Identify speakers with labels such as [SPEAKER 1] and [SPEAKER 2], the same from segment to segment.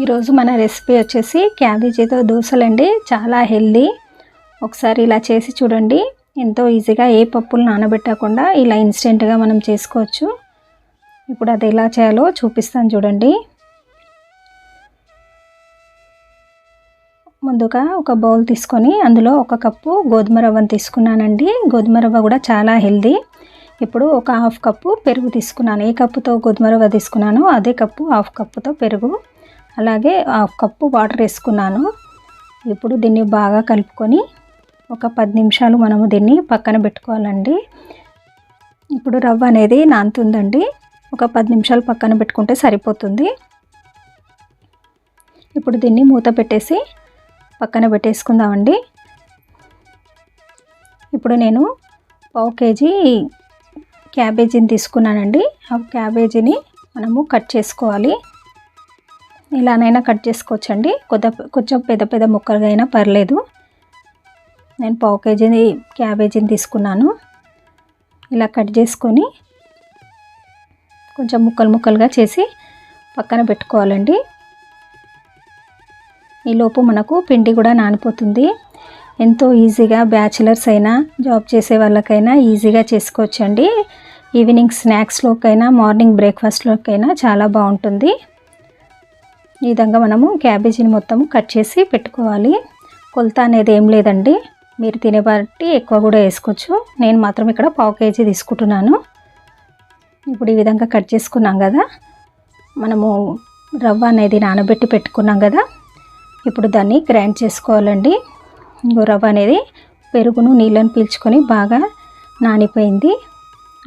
[SPEAKER 1] ఈరోజు మన రెసిపీ వచ్చేసి క్యాబేజీతో దోశలండి. చాలా హెల్దీ. ఒకసారి ఇలా చేసి చూడండి. ఎంతో ఈజీగా ఏ పప్పులు నానబెట్టకుండా ఇలా ఇన్స్టెంట్గా మనం చేసుకోవచ్చు. ఇప్పుడు అది ఎలా చేయాలో చూపిస్తాను చూడండి. ముందుగా ఒక బౌల్ తీసుకొని అందులో ఒక కప్పు గోధుమ రవ్వను తీసుకున్నానండి. గోధుమ రవ్వ కూడా చాలా హెల్దీ. ఇప్పుడు ఒక హాఫ్ కప్పు పెరుగు తీసుకున్నాను. ఏ కప్పుతో గోధుమ రవ్వ తీసుకున్నానో అదే కప్పు హాఫ్ కప్పుతో పెరుగు. అలాగే హాఫ్ కప్పు వాటర్ వేసుకున్నాను. ఇప్పుడు దీన్ని బాగా కలుపుకొని ఒక పది నిమిషాలు మనము దీన్ని పక్కన పెట్టుకోవాలండి. ఇప్పుడు రవ్వ అనేది నానుతుందండి. ఒక పది నిమిషాలు పక్కన పెట్టుకుంటే సరిపోతుంది. ఇప్పుడు దీన్ని మూత పెట్టేసి పక్కన పెట్టేసుకుందామండి. ఇప్పుడు నేను పావు కేజీ క్యాబేజీని తీసుకున్నానండి. ఆ క్యాబేజీని మనము కట్ చేసుకోవాలి. ఇలానైనా కట్ చేసుకోవచ్చండి. కొద్ది కొంచెం పెద్ద పెద్ద ముక్కలుగా అయినా పర్లేదు. నేను పావు కేజీ క్యాబేజీని తీసుకున్నాను. ఇలా కట్ చేసుకొని కొంచెం ముక్కలు ముక్కలుగా చేసి పక్కన పెట్టుకోవాలండి. ఈలోపు మనకు పిండి కూడా నానిపోతుంది. ఎంతో ఈజీగా బ్యాచిలర్స్ అయినా జాబ్ చేసే వాళ్ళకైనా ఈజీగా చేసుకోవచ్చండి. ఈవినింగ్ స్నాక్స్లోకైనా మార్నింగ్ బ్రేక్ఫాస్ట్లోకైనా చాలా బాగుంటుంది. ఈ విధంగా మనము క్యాబేజీని మొత్తం కట్ చేసి పెట్టుకోవాలి. కొలత అనేది ఏం లేదండి. మీరు తినే బట్టి ఎక్కువ కూడా వేసుకోవచ్చు. నేను మాత్రం ఇక్కడ పావు కేజీ తీసుకుంటున్నాను. ఇప్పుడు ఈ విధంగా కట్ చేసుకున్నాం కదా. మనము రవ్వ అనేది నానబెట్టి పెట్టుకున్నాం కదా. ఇప్పుడు దాన్ని గ్రైండ్ చేసుకోవాలండి. ఇంకో రవ్వ అనేది పెరుగును నీళ్ళను పీల్చుకొని బాగా నానిపోయింది.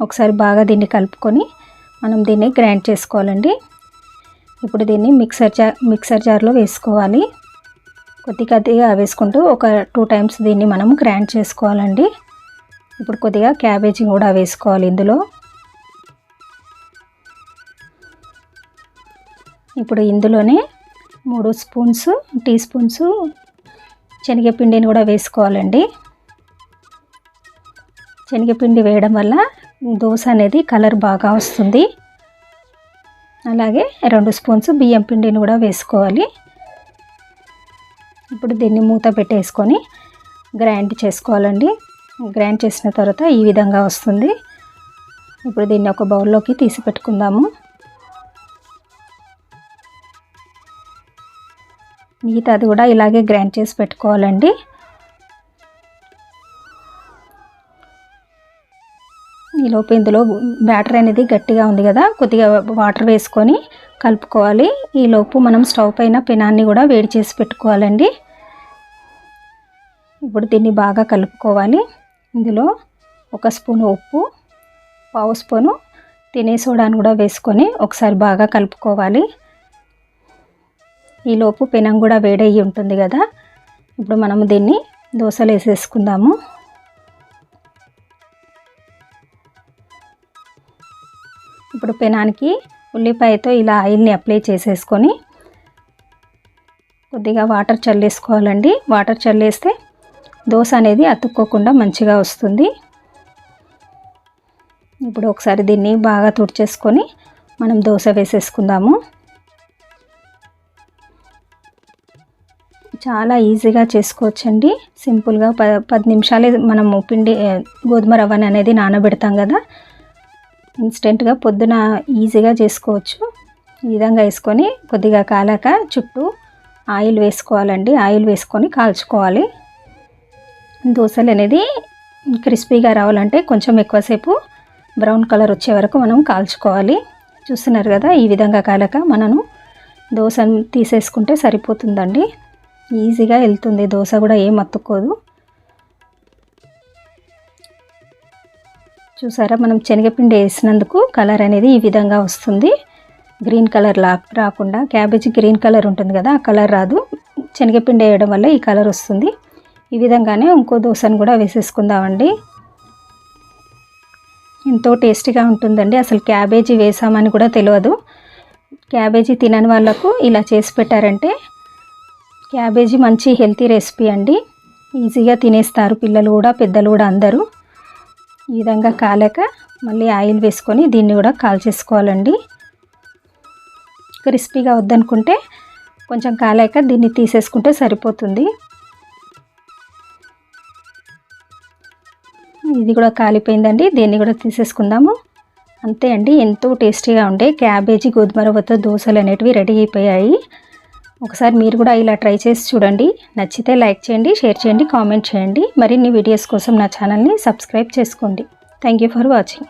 [SPEAKER 1] ఒకసారి బాగా దీన్ని కలుపుకొని మనం దీన్ని గ్రైండ్ చేసుకోవాలండి. ఇప్పుడు దీన్ని మిక్సర్ జార్ మిక్సర్ జార్లో వేసుకోవాలి. కొద్ది కొద్దిగా వేసుకుంటూ ఒక టూ టైమ్స్ దీన్ని మనం గ్రైండ్ చేసుకోవాలండి. ఇప్పుడు కొద్దిగా క్యాబేజీ కూడా వేసుకోవాలి ఇందులో. ఇప్పుడు ఇందులోనే మూడు స్పూన్స్ టీ స్పూన్స్ శనగపిండిని కూడా వేసుకోవాలండి. శనగపిండి వేయడం వల్ల దోశ అనేది కలర్ బాగా వస్తుంది. అలాగే రెండు స్పూన్స్ బియ్యం పిండిని కూడా వేసుకోవాలి. ఇప్పుడు దీన్ని మూత పెట్టేసుకొని గ్రైండ్ చేసుకోవాలండి. గ్రైండ్ చేసిన తర్వాత ఈ విధంగా వస్తుంది. ఇప్పుడు దీన్ని ఒక బౌల్లోకి తీసి పెట్టుకుందాము. మిగతాది కూడా ఇలాగే గ్రైండ్ చేసి పెట్టుకోవాలండి. ఈలోపు ఇందులో బ్యాటర్ అనేది గట్టిగా ఉంది కదా కొద్దిగా వాటర్ వేసుకొని కలుపుకోవాలి. ఈలోపు మనం స్టవ్ పైన పెనాన్ని కూడా వేడి చేసి పెట్టుకోవాలండి. ఇప్పుడు దీన్ని బాగా కలుపుకోవాలి. ఇందులో ఒక స్పూన్ ఉప్పు పావు స్పూను తినే సోడాను కూడా వేసుకొని ఒకసారి బాగా కలుపుకోవాలి. ఈలోపు పెనం కూడా వేడయ్యి ఉంటుంది కదా ఇప్పుడు మనము దీన్ని దోశలు వేసేసుకుందాము ఇప్పుడు పెనానికి ఉల్లిపాయతో ఇలా ఆయిల్ని అప్లై చేసేసుకొని కొద్దిగా వాటర్ చల్లేసుకోవాలండి. వాటర్ చల్లేస్తే దోశ అనేది అతుక్కోకుండా మంచిగా వస్తుంది. ఇప్పుడు ఒకసారి దీన్ని బాగా తుడిచేసుకొని మనం దోశ వేసేసుకుందాము. చాలా ఈజీగా చేసుకోవచ్చండి. సింపుల్గా ప పది నిమిషాలే మనము పిండి గోధుమ రవ్వని అనేది నానబెడతాం కదా. ఇన్స్టెంట్గా పొద్దున ఈజీగా చేసుకోవచ్చు. ఈ విధంగా వేసుకొని కొద్దిగా కాలాక చుట్టూ ఆయిల్ వేసుకోవాలండి. ఆయిల్ వేసుకొని కాల్చుకోవాలి. దోశలు అనేది క్రిస్పీగా రావాలంటే కొంచెం ఎక్కువసేపు బ్రౌన్ కలర్ వచ్చే వరకు మనం కాల్చుకోవాలి. చూస్తున్నారు కదా ఈ విధంగా కాలక మనము దోశను తీసేసుకుంటే సరిపోతుందండి. ఈజీగా వెళ్తుంది. దోశ కూడా ఏం అతుక్కోదు. చూసారా? మనం శనగపిండి వేసినందుకు కలర్ అనేది ఈ విధంగా వస్తుంది. గ్రీన్ కలర్ లా రాకుండా క్యాబేజీ గ్రీన్ కలర్ ఉంటుంది కదా ఆ కలర్ రాదు. శనగపిండి వేయడం వల్ల ఈ కలర్ వస్తుంది. ఈ విధంగానే ఇంకో దోశను కూడా వేసేసుకుందామండి. ఎంతో టేస్టీగా ఉంటుందండి. అసలు క్యాబేజీ వేసామని కూడా తెలియదు. క్యాబేజీ తినని వాళ్ళకు ఇలా చేసి పెట్టారంటే క్యాబేజీ మంచి హెల్తీ రెసిపీ అండి. ఈజీగా తినేస్తారు పిల్లలు కూడా పెద్దలు కూడా అందరూ. ఈ విధంగా కాలేక మళ్ళీ ఆయిల్ వేసుకొని దీన్ని కూడా కాల్చేసుకోవాలండి క్రిస్పీగా వద్దనుకుంటే కొంచెం కాలాక దీన్ని తీసేసుకుంటే సరిపోతుంది. ఇది కూడా కాలిపోయిందండి. దీన్ని కూడా తీసేసుకుందాము. అంతే అండి. ఎంతో టేస్టీగా ఉండే క్యాబేజీ గోధుమ రవ్వతో దోశలు అనేటివి రెడీ అయిపోయాయి. ఒకసారి మీరు కూడా ఇలా ట్రై చేసి చూడండి. నచ్చితే లైక్ చేయండి షేర్ చేయండి కామెంట్ చేయండి. మరిన్ని వీడియోస్ కోసం నా ఛానల్ని సబ్స్క్రైబ్ చేసుకోండి. Thank you for watching.